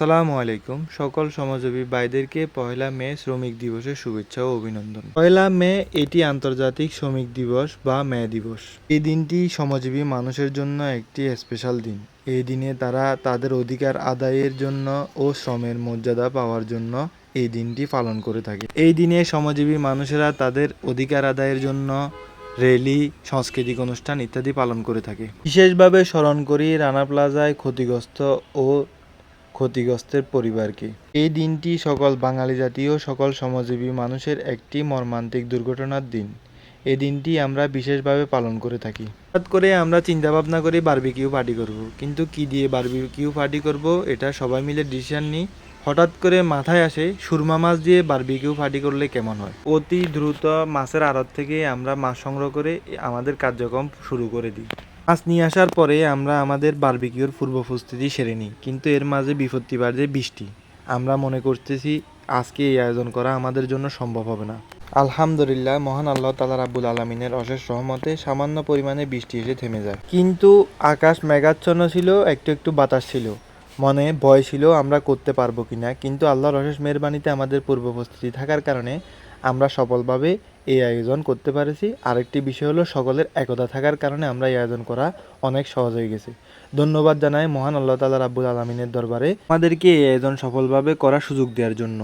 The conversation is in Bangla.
আসসালামু আলাইকুম। সকল সমাজবী ভাইদেরকে পয়লা মে শ্রমিক দিবসের শুভেচ্ছা ও অভিনন্দন। পয়লা মে এটি আন্তর্জাতিক শ্রমিক দিবস বা মে দিবস। এই দিনটি সমাজবী মানুষের জন্য একটি স্পেশাল দিন। এই দিনে তারা তাদের অধিকার আদায়ের জন্য ও শ্রমের মর্যাদা পাওয়ার জন্য এই দিনটি পালন করে থাকে। এই দিনে সমাজীবী মানুষেরা তাদের অধিকার আদায়ের জন্য র্যালি, সাংস্কৃতিক অনুষ্ঠান ইত্যাদি পালন করে থাকে। বিশেষভাবে স্মরণ করি রানা প্লাজায় ক্ষতিগ্রস্ত ও ক্ষতিগ্রস্তের পরিবারকে। এই দিনটি সকল বাঙালি জাতীয় সকল সমাজজীবী মানুষের একটি মর্মান্তিক দুর্ঘটনার দিন। এই দিনটি আমরা বিশেষভাবে পালন করে থাকি। হঠাৎ করে আমরা চিন্তা ভাবনা করি বারবিকিউ পার্টি করব। কিন্তু কি দিয়ে বারবিকিউ পার্টি করব এটা সবাই মিলে ডিসিশন নিই। হঠাৎ করে মাথায় আসে সুরমা মাছ দিয়ে বারবিকিউ পার্টি করলে কেমন হয়? অতি দ্রুত মাছের আড়ত থেকে আমরা মাছ সংগ্রহ করে আমাদের কার্যক্রম শুরু করে দিই। মাছ নিয়ে আসার পরে আমরা আমাদের বারবিকিউর পূর্ব প্রস্তুতি সেরে নিই। কিন্তু এর মাঝে বিপত্তি বাড়ছে বৃষ্টি। আমরা মনে করতেছি, আজকে এই আয়োজন করা আমাদের জন্য সম্ভব হবে না। আলহামদুলিল্লাহ, মহান আল্লাহ তালা রাব্বুল আলমিনের অশেষ রহমতে সামান্য পরিমাণে বৃষ্টি এসে থেমে যায়। কিন্তু আকাশ মেঘাচ্ছন্ন ছিল, একটু একটু বাতাস ছিল। মনে ভয় ছিল আমরা করতে পারব কিনা, কিন্তু আল্লাহর অশেষ মেহরবানিতে আমাদের পূর্ব প্রস্তুতি থাকার কারণে আমরা সফলভাবে এই আয়োজন করতে পেরেছি। আরেকটি বিষয় হলো সকলের একতা থাকার কারণে আমরা এই আয়োজন করা অনেক সহজ হয়ে গেছে। ধন্যবাদ জানাই মহান আল্লাহ তালা রাব্বুল আলমিনের দরবারে আমাদেরকে এই আয়োজন সফলভাবে করার সুযোগ দেওয়ার জন্য।